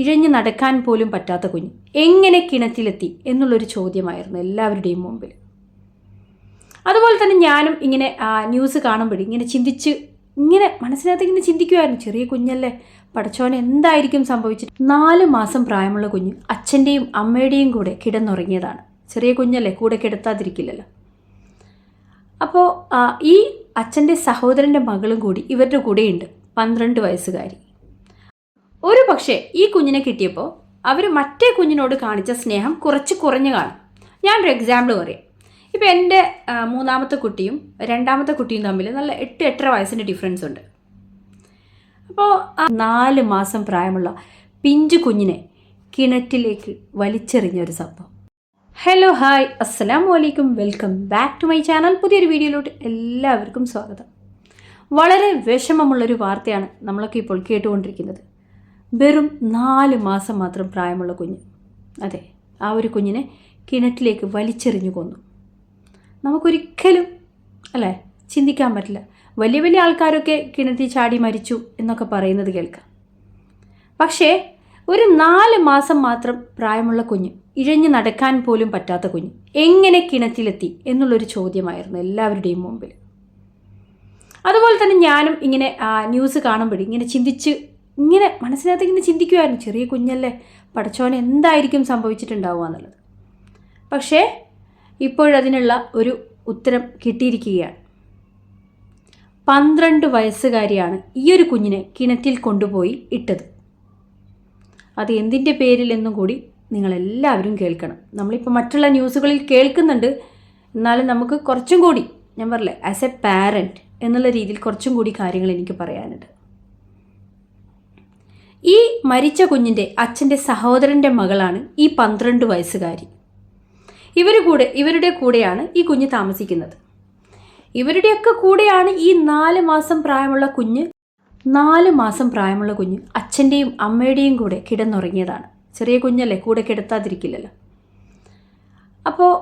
ഇഴഞ്ഞു നടക്കാൻ പോലും പറ്റാത്ത കുഞ്ഞ്. എങ്ങനെ കിണറ്റിലെത്തി എന്നുള്ളൊരു ചോദ്യമായിരുന്നു എല്ലാവരുടെയും മുമ്പിൽ. അതുപോലെ തന്നെ ഞാനും ഇങ്ങനെ ന്യൂസ് കാണുമ്പോൾ ഇങ്ങനെ ചിന്തിച്ച് ഇങ്ങനെ മനസ്സിനകത്ത് ഇങ്ങനെ ചിന്തിക്കുമായിരുന്നു ചെറിയ കുഞ്ഞല്ലേ പടച്ചോൻ എന്തായിരിക്കും സംഭവിച്ചിട്ട് നാല് മാസം പ്രായമുള്ള കുഞ്ഞ് അച്ഛന്റെയും അമ്മയുടെയും കൂടെ കിടന്നുറങ്ങിയതാണ്. ചെറിയ കുഞ്ഞല്ലേ കൂടെ കിടത്താതിരിക്കില്ലല്ലോ. അപ്പോൾ ഈ അച്ഛന്റെ സഹോദരന്റെ മകളും കൂടി ഇവരുടെ കൂടെയുണ്ട് പന്ത്രണ്ട് വയസ്സുകാരി. ഒരു പക്ഷേ ഈ കുഞ്ഞിനെ കിട്ടിയപ്പോൾ അവർ മറ്റേ കുഞ്ഞിനോട് കാണിച്ച സ്നേഹം കുറച്ച് കുറഞ്ഞു കാണും ഞാനൊരു എക്സാമ്പിൾ പറയാം. ഇപ്പോൾ എന്റെ മൂന്നാമത്തെ കുട്ടിയും രണ്ടാമത്തെ കുട്ടിയും തമ്മിൽ നല്ല എട്ട് എട്ടര വയസ്സിന്റെ ഡിഫറൻസ് ഉണ്ട്. അപ്പോൾ നാല് മാസം പ്രായമുള്ള പിഞ്ചു കുഞ്ഞിനെ കിണറ്റിലേക്ക് വലിച്ചെറിഞ്ഞ ഒരു സംഭവം. ഹലോ ഹായ് അസ്സലാം വലൈക്കും welcome back to my channel പുതിയൊരു വീഡിയോയിലോട്ട് എല്ലാവർക്കും സ്വാഗതം. വളരെ വിഷമമുള്ളൊരു വാർത്തയാണ് നമ്മളൊക്കെ ഇപ്പോൾ കേട്ടുകൊണ്ടിരിക്കുന്നത്. വെറും നാല് മാസം മാത്രം പ്രായമുള്ള കുഞ്ഞ്. അതെ ആ ഒരു കുഞ്ഞിനെ കിണറ്റിലേക്ക് വലിച്ചെറിഞ്ഞു കൊന്നു. നമുക്കൊരിക്കലും അല്ലേ? ചിന്തിക്കാൻ പറ്റില്ല. വലിയ വലിയ ആൾക്കാരൊക്കെ കിണറ്റിൽ ചാടി മരിച്ചു എന്നൊക്കെ പറയുന്നത് കേൾക്കാം. പക്ഷേ ഒരു നാല് മാസം മാത്രം പ്രായമുള്ള കുഞ്ഞ് ഇഴഞ്ഞു നടക്കാൻ പോലും പറ്റാത്ത കുഞ്ഞ് എങ്ങനെ കിണറ്റിലെത്തി എന്നുള്ളൊരു ചോദ്യമായിരുന്നു എല്ലാവരുടെയും മുമ്പിൽ. അതുപോലെ തന്നെ ഞാനും ഇങ്ങനെ ന്യൂസ് കാണുമ്പോഴേ ഇങ്ങനെ ചിന്തിച്ച് ഇങ്ങനെ മനസ്സിനകത്ത് ഇങ്ങനെ ചിന്തിക്കുമായിരുന്നു ചെറിയ കുഞ്ഞല്ലേ പടച്ചോൻ എന്തായിരിക്കും സംഭവിച്ചിട്ടുണ്ടാവുക എന്നുള്ളത്. പക്ഷേ ഇപ്പോഴതിനുള്ള ഒരു ഉത്തരം കിട്ടിയിരിക്കുകയാണ്. പന്ത്രണ്ട് വയസ്സുകാരിയാണ് ഈ ഒരു കുഞ്ഞിനെ കിണറ്റിൽ കൊണ്ടുപോയി ഇട്ടത്. അത് എന്തിന്റെ പേരിലെന്നും കൂടി നിങ്ങളെല്ലാവരും കേൾക്കണം. നമ്മളിപ്പോൾ മറ്റുള്ള ന്യൂസുകളിൽ കേൾക്കുന്നുണ്ട്. എന്നാലും നമുക്ക് കുറച്ചും കൂടി ഞാൻ പറഞ്ഞില്ലേ ആസ് എ പാരന്റ് എന്നുള്ള രീതിയിൽ കുറച്ചും കൂടി കാര്യങ്ങൾ എനിക്ക് പറയാനുണ്ട്. ഈ മരിച്ച കുഞ്ഞിന്റെ അച്ഛന്റെ സഹോദരന്റെ മകളാണ് ഈ പന്ത്രണ്ട് വയസ്സുകാരി. ഇവർ കൂടെ ഇവരുടെ കൂടെയാണ് ഈ കുഞ്ഞ് താമസിക്കുന്നത്. ഇവരുടെയൊക്കെ കൂടെയാണ് ഈ നാല് മാസം പ്രായമുള്ള കുഞ്ഞ് നാല് മാസം പ്രായമുള്ള കുഞ്ഞ് അച്ഛന്റെയും അമ്മയുടെയും കൂടെ കിടന്നുറങ്ങിയതാണ്. ചെറിയ കുഞ്ഞല്ലേ കൂടെ കിടത്താതിരിക്കില്ലല്ലോ. അപ്പോൾ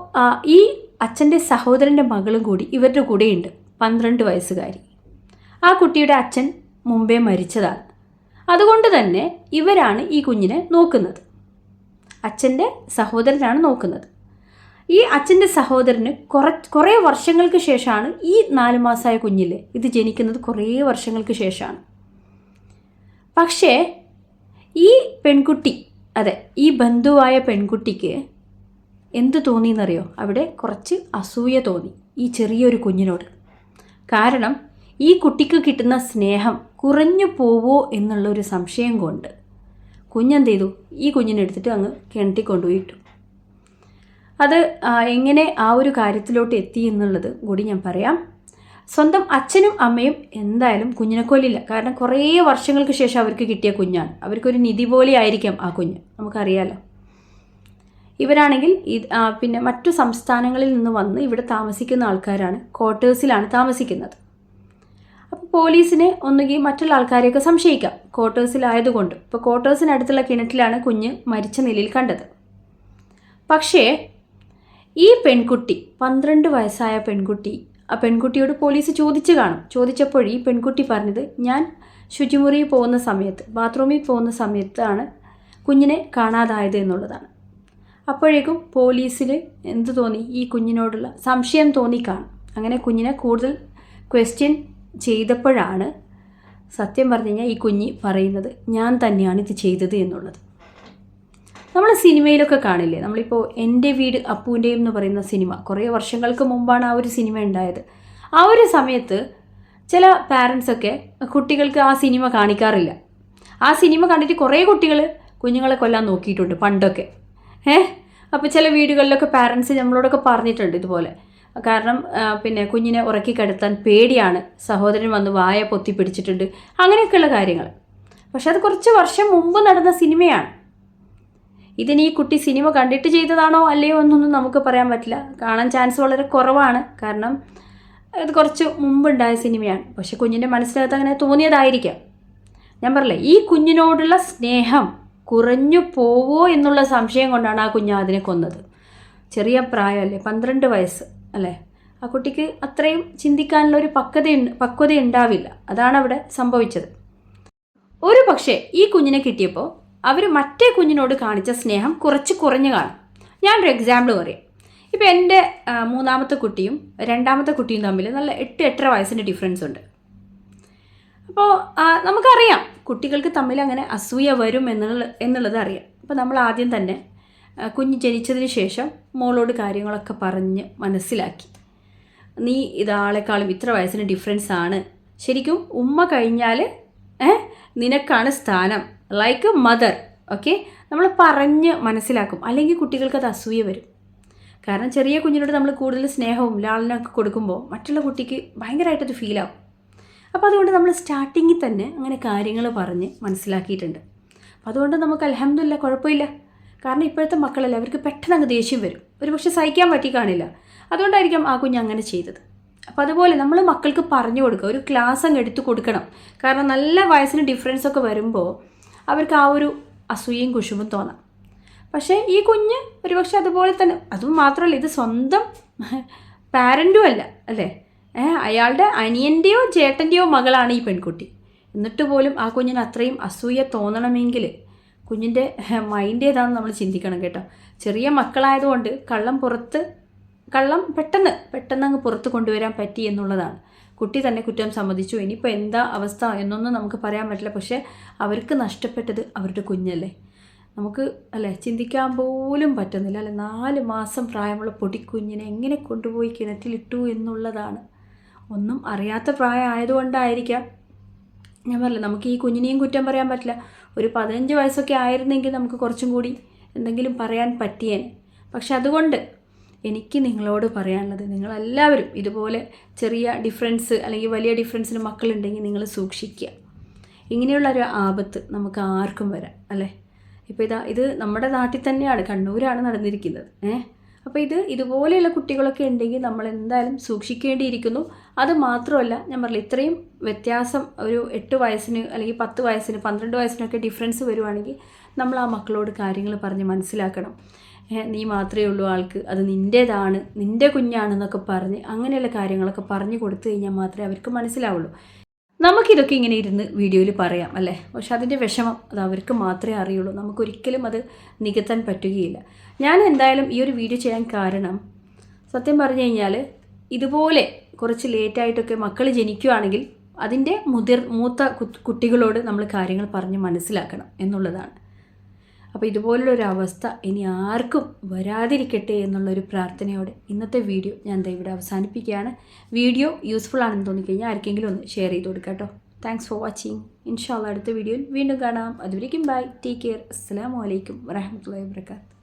ഈ അച്ഛന്റെ സഹോദരന്റെ മകളും കൂടി ഇവരുടെ കൂടെയുണ്ട് പന്ത്രണ്ട് വയസ്സുകാരി. ആ കുട്ടിയുടെ അച്ഛൻ മുമ്പേ മരിച്ചതാണ്. അതുകൊണ്ട് തന്നെ ഇവരാണ് ഈ കുഞ്ഞിനെ നോക്കുന്നത്. അച്ഛന്റെ സഹോദരനാണ് നോക്കുന്നത്. ഈ അച്ഛന്റെ സഹോദരന് കുറ കുറേ വർഷങ്ങൾക്ക് ശേഷമാണ് ഈ നാല് മാസമായ കുഞ്ഞില്ലേ? ഇത് ജനിക്കുന്നത് കുറേ വർഷങ്ങൾക്ക് ശേഷമാണ്. പക്ഷേ ഈ പെൺകുട്ടി അതെ ഈ ബന്ധുവായ പെൺകുട്ടിക്ക് എന്ത് തോന്നിയെന്നറിയോ? അവിടെ കുറച്ച് അസൂയ തോന്നി ഈ ചെറിയൊരു കുഞ്ഞിനോട്. കാരണം ഈ കുട്ടിക്ക് കിട്ടുന്ന സ്നേഹം കുറഞ്ഞു പോവോ എന്നുള്ളൊരു സംശയം കൊണ്ട് കുഞ്ഞെന്ത് ചെയ്തു? ഈ കുഞ്ഞിനെ എടുത്തിട്ട് അങ്ങ് കിണറ്റിൽ കൊണ്ടുപോയിട്ടു അത് എങ്ങനെ ആ ഒരു കാര്യത്തിലോട്ട് എത്തി എന്നുള്ളത് കൂടി ഞാൻ പറയാം. സ്വന്തം അച്ഛനും അമ്മയും എന്തായാലും കുഞ്ഞിനെ കൊല്ലില്ല കാരണം കുറേ വർഷങ്ങൾക്ക് ശേഷം അവർക്ക് കിട്ടിയ കുഞ്ഞാണ്. അവർക്കൊരു നിധി പോലെ ആയിരിക്കാം ആ കുഞ്ഞ്. നമുക്കറിയാലോ. ഇവരാണെങ്കിൽ പിന്നെ മറ്റു സംസ്ഥാനങ്ങളിൽ നിന്ന് വന്ന് ഇവിടെ താമസിക്കുന്ന ആൾക്കാരാണ്. ക്വാർട്ടേഴ്സിലാണ് താമസിക്കുന്നത്. പോലീസിനെ ഒന്നുകിൽ മറ്റുള്ള ആൾക്കാരെയൊക്കെ സംശയിക്കാം. ക്വാർട്ടേഴ്സിലായതുകൊണ്ട് ഇപ്പോൾ ക്വാർട്ടേഴ്സിനടുത്തുള്ള കിണറ്റിലാണ് കുഞ്ഞ് മരിച്ച നിലയിൽ കണ്ടത്. പക്ഷേ ഈ പെൺകുട്ടി പന്ത്രണ്ട് വയസ്സായ പെൺകുട്ടി ആ പെൺകുട്ടിയോട് പോലീസ് ചോദിച്ചു കാണും. ചോദിച്ചപ്പോൾ ഈ പെൺകുട്ടി പറഞ്ഞത് ഞാൻ ശുചിമുറിയിൽ പോകുന്ന സമയത്ത് ബാത്റൂമിൽ പോകുന്ന സമയത്താണ് കുഞ്ഞിനെ കാണാതായത് എന്നുള്ളതാണ്. അപ്പോഴേക്കും പോലീസിൽ എന്ത് തോന്നി? ഈ കുഞ്ഞിനോടുള്ള സംശയം തോന്നിക്കാണും അങ്ങനെ കുഞ്ഞിനെ കൂടുതൽ ക്വസ്റ്റ്യൻ ചെയ്തപ്പോഴാണ് സത്യം പറഞ്ഞു കഴിഞ്ഞാൽ ഈ കുഞ്ഞി പറയുന്നത് ഞാൻ തന്നെയാണ് ഇത് ചെയ്തത് എന്നുള്ളത്. നമ്മൾ സിനിമയിലൊക്കെ കാണില്ലേ? നമ്മളിപ്പോൾ എന്റെ വീട് അപ്പൂന്റെയും എന്ന് പറയുന്ന സിനിമ കുറേ വർഷങ്ങൾക്ക് മുമ്പാണ് ആ ഒരു സിനിമ ഉണ്ടായത്. ആ ഒരു സമയത്ത് ചില പാരൻസൊക്കെ കുട്ടികൾക്ക് ആ സിനിമ കാണിക്കാറില്ല. ആ സിനിമ കണ്ടിട്ട് കുറേ കുട്ടികൾ കുഞ്ഞുങ്ങളെ കൊല്ലാൻ നോക്കിയിട്ടുണ്ട് പണ്ടൊക്കെ. ഏഹ്? അപ്പോൾ ചില വീടുകളിലൊക്കെ പാരൻസ് നമ്മളോടൊക്കെ പറഞ്ഞിട്ടുണ്ട് ഇതുപോലെ കാരണം പിന്നെ കുഞ്ഞിനെ ഉറക്കി കിടത്താൻ പേടിയാണ്. സഹോദരൻ വന്ന് വായ പൊത്തി പിടിച്ചിട്ടുണ്ട്. അങ്ങനെയൊക്കെയുള്ള കാര്യങ്ങൾ. പക്ഷെ അത് കുറച്ച് വർഷം മുമ്പ് നടന്ന സിനിമയാണ്. ഇതിന് ഈ കുട്ടി സിനിമ കണ്ടിട്ട് ചെയ്തതാണോ അല്ലയോ എന്നൊന്നും നമുക്ക് പറയാൻ പറ്റില്ല. കാണാൻ ചാൻസ് വളരെ കുറവാണ്. കാരണം ഇത് കുറച്ച് മുമ്പുണ്ടായ സിനിമയാണ്. പക്ഷെ കുഞ്ഞിന്റെ മനസ്സിനകത്ത് അങ്ങനെ തോന്നിയതായിരിക്കാം. ഞാൻ പറയില്ല ഈ കുഞ്ഞിനോടുള്ള സ്നേഹം കുറഞ്ഞു പോവോ എന്നുള്ള സംശയം കൊണ്ടാണ് ആ കുഞ്ഞ് അതിനെ കൊന്നത്. ചെറിയ പ്രായമല്ലേ പന്ത്രണ്ട് വയസ്സ്. അല്ലേ? ആ കുട്ടിക്ക് അത്രയും ചിന്തിക്കാനുള്ള ഒരു പക്വത പക്വത ഉണ്ടാവില്ല. അതാണ് അവിടെ സംഭവിച്ചത്. ഒരു പക്ഷേ ഈ കുഞ്ഞിനെ കിട്ടിയപ്പോൾ അവർ മറ്റേ കുഞ്ഞിനോട് കാണിച്ച സ്നേഹം കുറച്ച് കുറഞ്ഞു കാണും. ഞാനൊരു എക്സാമ്പിൾ പറയാം. ഇപ്പോൾ എന്റെ മൂന്നാമത്തെ കുട്ടിയും രണ്ടാമത്തെ കുട്ടിയും തമ്മിൽ നല്ല എട്ട് എട്ടര വയസ്സിന്റെ ഡിഫറൻസ് ഉണ്ട്. അപ്പോൾ നമുക്കറിയാം കുട്ടികൾക്ക് തമ്മിൽ അങ്ങനെ അസൂയ വരും എന്നുള്ള എന്നുള്ളത് അറിയാം. അപ്പോൾ നമ്മൾ ആദ്യം തന്നെ കുഞ്ഞ് ജനിച്ചതിന് ശേഷം മോളോട് കാര്യങ്ങളൊക്കെ പറഞ്ഞ് മനസ്സിലാക്കി. നീ ഇതാളെക്കാളും ഇത്ര വയസ്സിന് ഡിഫറൻസ് ആണ്. ശരിക്കും ഉമ്മ കഴിഞ്ഞാൽ നിനക്കാണ് സ്ഥാനം. ലൈക്ക് മദർ ഓക്കെ നമ്മൾ പറഞ്ഞ് മനസ്സിലാക്കും. അല്ലെങ്കിൽ കുട്ടികൾക്ക് അത് അസൂയ വരും. കാരണം ചെറിയ കുഞ്ഞിനോട് നമ്മൾ കൂടുതൽ സ്നേഹവും ലാളനൊക്കെ കൊടുക്കുമ്പോൾ മറ്റുള്ള കുട്ടിക്ക് ഭയങ്കരമായിട്ടത് ഫീലാവും അപ്പോൾ അതുകൊണ്ട് നമ്മൾ സ്റ്റാർട്ടിങ്ങിൽ തന്നെ അങ്ങനെ കാര്യങ്ങൾ പറഞ്ഞ് മനസ്സിലാക്കിയിട്ടുണ്ട്. അപ്പോൾ അതുകൊണ്ട് നമുക്ക് അലഹമില്ല കുഴപ്പമില്ല. കാരണം ഇപ്പോഴത്തെ മക്കളല്ലേ അവർക്ക് പെട്ടെന്ന് അങ്ങ് ദേഷ്യം വരും. ഒരു പക്ഷേ സഹിക്കാൻ പറ്റി കാണില്ല. അതുകൊണ്ടായിരിക്കും ആ കുഞ്ഞ് അങ്ങനെ ചെയ്തത്. അപ്പോൾ അതുപോലെ നമ്മൾ മക്കൾക്ക് പറഞ്ഞു കൊടുക്കുക ഒരു ക്ലാസ് അങ്ങ് എടുത്തു കൊടുക്കണം. കാരണം നല്ല വയസ്സിന് ഡിഫറൻസ് ഒക്കെ വരുമ്പോൾ അവർക്ക് ആ ഒരു അസൂയയും കുശുമ്പും തോന്നാം. പക്ഷേ ഈ കുഞ്ഞ് ഒരുപക്ഷെ അതുപോലെ തന്നെ അതും മാത്രമല്ല ഇത് സ്വന്തം പാരന്റും അല്ല അല്ലേ? അയാളുടെ അനിയന്റെയോ ചേട്ടന്റെയോ മകളാണ് ഈ പെൺകുട്ടി. എന്നിട്ട് പോലും ആ കുഞ്ഞിന് അത്രയും അസൂയ തോന്നണമെങ്കിൽ കുഞ്ഞിന്റെ മൈൻഡ് ഏതാണെന്ന് നമ്മൾ ചിന്തിക്കണം കേട്ടോ. ചെറിയ മക്കളായതുകൊണ്ട് കള്ളം പുറത്ത് കള്ളം പെട്ടെന്ന് പെട്ടെന്ന് അങ്ങ് പുറത്ത് കൊണ്ടുവരാൻ പറ്റി എന്നുള്ളതാണ്. കുട്ടി തന്നെ കുറ്റം സമ്മതിച്ചു. ഇനിയിപ്പോൾ എന്താ അവസ്ഥ എന്നൊന്നും നമുക്ക് പറയാൻ പറ്റില്ല. പക്ഷേ അവർക്ക് നഷ്ടപ്പെട്ടത് അവരുടെ കുഞ്ഞല്ലേ. നമുക്ക് അല്ലേ ചിന്തിക്കാൻ പോലും പറ്റുന്നില്ല. അല്ലെ നാല് മാസം പ്രായമുള്ള പൊടിക്കുഞ്ഞിനെ എങ്ങനെ കൊണ്ടുപോയി കിണറ്റിലിട്ടു എന്നുള്ളതാണ്. ഒന്നും അറിയാത്ത പ്രായമായതുകൊണ്ടായിരിക്കാം. ഞാൻ പറയില്ല നമുക്ക് ഈ കുഞ്ഞിനെയും കുറ്റം പറയാൻ പറ്റില്ല. ഒരു പതിനഞ്ച് വയസ്സൊക്കെ ആയിരുന്നെങ്കിൽ നമുക്ക് കുറച്ചും കൂടി എന്തെങ്കിലും പറയാൻ പറ്റിയേൻ പക്ഷെ അതുകൊണ്ട് എനിക്ക് നിങ്ങളോട് പറയാനുള്ളത് നിങ്ങളെല്ലാവരും ഇതുപോലെ ചെറിയ ഡിഫറൻസ് അല്ലെങ്കിൽ വലിയ ഡിഫറൻസിന് മക്കളുണ്ടെങ്കിൽ നിങ്ങൾ സൂക്ഷിക്കുക. ഇങ്ങനെയുള്ള ഒരു ആപത്ത് നമുക്ക് ആർക്കും വരാം അല്ലേ? ഇപ്പോൾ ഇതാ ഇത് നമ്മുടെ നാട്ടിൽ തന്നെയാണ് കണ്ണൂരാണ് നടന്നിരിക്കുന്നത് ഏ? അപ്പോൾ ഇത് ഇതുപോലെയുള്ള കുട്ടികളൊക്കെ ഉണ്ടെങ്കിൽ നമ്മൾ എന്തായാലും സൂക്ഷിക്കേണ്ടിയിരിക്കുന്നു. അത് മാത്രമല്ല ഞാൻ പറഞ്ഞില്ല ഇത്രയും വ്യത്യാസം ഒരു എട്ട് വയസ്സിന് അല്ലെങ്കിൽ പത്ത് വയസ്സിന് പന്ത്രണ്ട് വയസ്സിനൊക്കെ ഡിഫറൻസ് വരുവാണെങ്കിൽ നമ്മൾ ആ മക്കളോട് കാര്യങ്ങൾ പറഞ്ഞ് മനസ്സിലാക്കണം. നീ മാത്രമേ ഉള്ളൂ ആൾക്ക് അത് നിന്റേതാണ് നിന്റെ കുഞ്ഞാണെന്നൊക്കെ പറഞ്ഞ് അങ്ങനെയുള്ള കാര്യങ്ങളൊക്കെ പറഞ്ഞു കൊടുത്തു കഴിഞ്ഞാൽ മാത്രമേ അവർക്ക് മനസ്സിലാവുള്ളൂ. നമുക്കിതൊക്കെ ഇങ്ങനെ ഇരുന്ന് വീഡിയോയിൽ പറയാം അല്ലേ? പക്ഷെ അതിന്റെ വിഷമം അത് അവർക്ക് മാത്രമേ അറിയുള്ളൂ. നമുക്കൊരിക്കലും അത് നികത്താൻ പറ്റുകയില്ല. ഞാൻ എന്തായാലും ഈ ഒരു വീഡിയോ ചെയ്യാൻ കാരണം സത്യം പറഞ്ഞു കഴിഞ്ഞാൽ ഇതുപോലെ കുറച്ച് ലേറ്റായിട്ടൊക്കെ മക്കൾ ജനിക്കുകയാണെങ്കിൽ അതിന്റെ മുതിർ മൂത്ത കുട്ടികളോട് നമ്മൾ കാര്യങ്ങൾ പറഞ്ഞ് മനസ്സിലാക്കണം എന്നുള്ളതാണ്. അപ്പോൾ ഇതുപോലുള്ളൊരു അവസ്ഥ ഇനി ആർക്കും വരാതിരിക്കട്ടെ എന്നുള്ളൊരു പ്രാർത്ഥനയോടെ ഇന്നത്തെ വീഡിയോ ഞാൻ ഇവിടെ അവസാനിപ്പിക്കുകയാണ്. വീഡിയോ യൂസ്ഫുൾ ആണെന്ന് തോന്നിക്കഴിഞ്ഞാൽ ആർക്കെങ്കിലും ഒന്ന് ഷെയർ ചെയ്ത് കൊടുക്കാം കേട്ടോ. താങ്ക്സ് ഫോർ വാച്ചിങ് ഇൻഷാല്ല അടുത്ത വീഡിയോയിൽ വീണ്ടും കാണാം. അതുവരേക്കും ബൈ ടേക്ക് കെയർ അസ്സാം വലൈക്കും വരഹമുല്ലാ വാബർക്കാത്തു